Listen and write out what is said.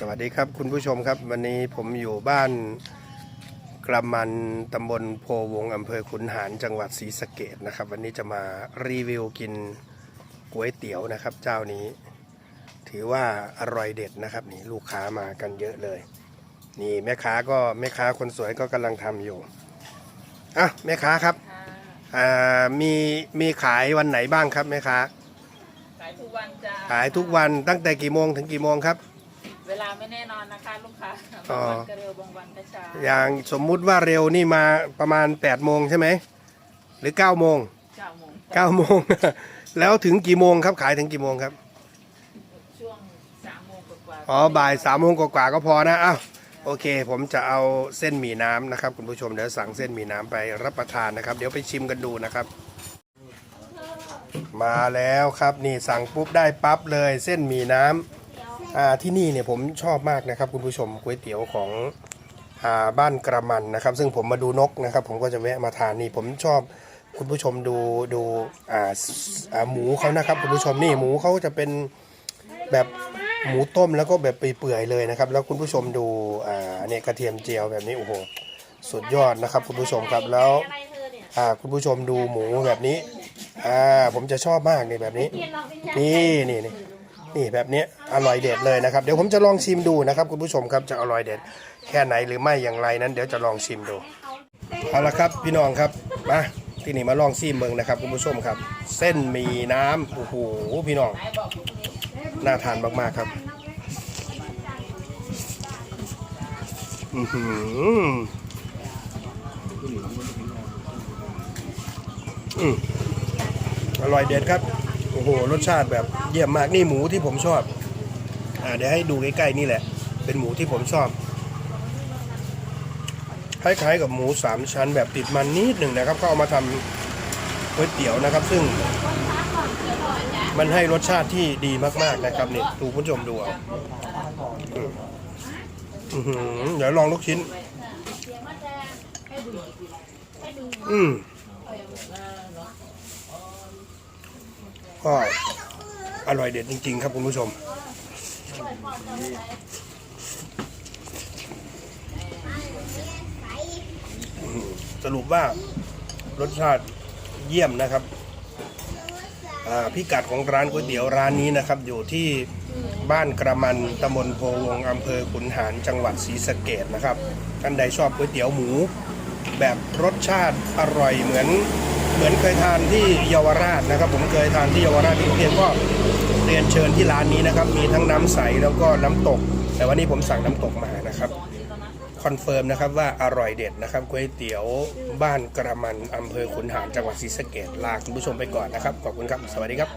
สวัสดีครับคุณผู้ชมครับ วันนี้ผมอยู่บ้านกระมันตำบลโพวงอำเภอขุนหารจังหวัดศรีสะเกดนะครับ วันนี้จะมารีวิวกินก๋วยเตี๋ยวนะครับ เจ้านี้ ถือว่าอร่อยเด็ดนะครับนี่ลูกค้ามากันเยอะเลย นี่แม่ค้าก็แม่ค้าคนสวยก็กำลังทำอยู่อะแม่ค้าครับค่ะอ่ามีมีขายวันไหนบ้างครับแม่ค้าขายทุกวันจ้าขายทุกวันตั้งแต่กี่โมงถึงกี่โมงครับเวลา ไม่แน่นอนนะคะลูกค้าอ๋อบางวันก็เร็วบางวันก็ช้าอย่างสมมุติว่าเร็วนี่มาประมาณ8ปดโมงใช่ไหมหรือ9ก้าโมงเก้าโมงเก้าโมง แล้วถึงกี่โมงครับขายถึงกี่โมงครับช่วงสามโมงกว่าๆอ๋อบ่ายสามโมงกว่าๆก็พอนะอ้าวโอเค ผมจะเอาเส้นหมี่น้ำนะครับ คุณผู้ชมเดี๋ยวสั่งเส้นหมี่น้ำไปรับประทานนะครับ เดี๋ยวไปชิมกันดูนะครับ มาแล้วครับนี่สั่งปุ๊บได้ปั๊บเลยเส้นหมี่น้ำอ่า ที่นี่เนี่ยผมชอบมากนะครับคุณผู้ชมก๋วยเตี๋ยวของอบ้านกระมันนะครับ ซึ่งผมมาดูนกนะครับ ผมก็จะแวะมาทานนี่ผมชอบคุณผู้ชมดูดูหมูเขานะครับคุณผู้ชมนี่หมูเขาจะเป็นแบบหมูต้มแล้วก็แบบเปื่อยๆเลยนะครับ แล้วคุณผู้ชมดูอ่าเนี่ยกระเทียมเจียวแบบนี้โอ้โหสุดยอดนะครับ คุณผู้ชมครับแล้วอ่าคุณผู้ชมดูหมูแบบนี้อ่าผมจะชอบมากในแบบนี้ นี่นี่นี่ นี่แบบนี้อร่อยเด็ดเลยนะครับ เดี๋ยวผมจะลองชิมดูนะครับคุณผู้ชมครับจะอร่อยเด็ดแค่ไหนหรือไม่อย่างไรนั้น เดี๋ยวจะลองชิมดูเอาละครับพี่น้องครับมาที่นี่มาลองชิมเมืองนะครับคุณผู้ชมครับ เส้นหมีน้ำโอ้โหพี่น้องน่าทานมากๆครับอือหืออืมอร่อยเด็ดครับ โอ้โห รสชาติแบบเยี่ยมมากนี่หมูที่ผมชอบ อ่าเดี๋ยวให้ดูใกล้ๆนี่แหละ เป็นหมูที่ผมชอบคล้ายๆกับหมูสามชั้นแบบติดมันนิดหนึ่งนะครับก็เอามาทำก๋วยเตี๋ยวนะครับ ซึ่ง มันให้รสชาติที่ดีมากๆนะครับนี่ดูผู้ชมดูเอาเดี๋ยวลองลูกชิ้น อืม ก็อร่อยเด็ดจริง ๆ ครับคุณผู้ชม สรุปว่ารสชาติเยี่ยมนะครับพิกัดของร้านก๋วยเตี๋ยวร้านนี้นะครับ อยู่ที่บ้านกระมันตำบลโพวงอำเภอขุนหารจังหวัดศรีสะเกดนะครับท่านใดชอบก๋วยเตี๋ยวหมู แบบรสชาติอร่อยเหมือน เหมือนเคยทานที่เยาวราชนะครับ ผมเคยทานที่เยาวราชที่กรุงเทพก็เรียนเชิญที่ร้านนี้นะครับ มีทั้งน้ำใสแล้วก็น้ำตก แต่วันนี้ผมสั่งน้ำตกมานะครับคอนเฟิร์มนะครับว่าอร่อยเด็ดนะครับก๋วยเตี๋ยวบ้านกระมันอำเภอขุนหารจังหวัดศรีสะเกดลาคุณผู้ชมไปก่อนนะครับ ขอบคุณครับ สวัสดีครับ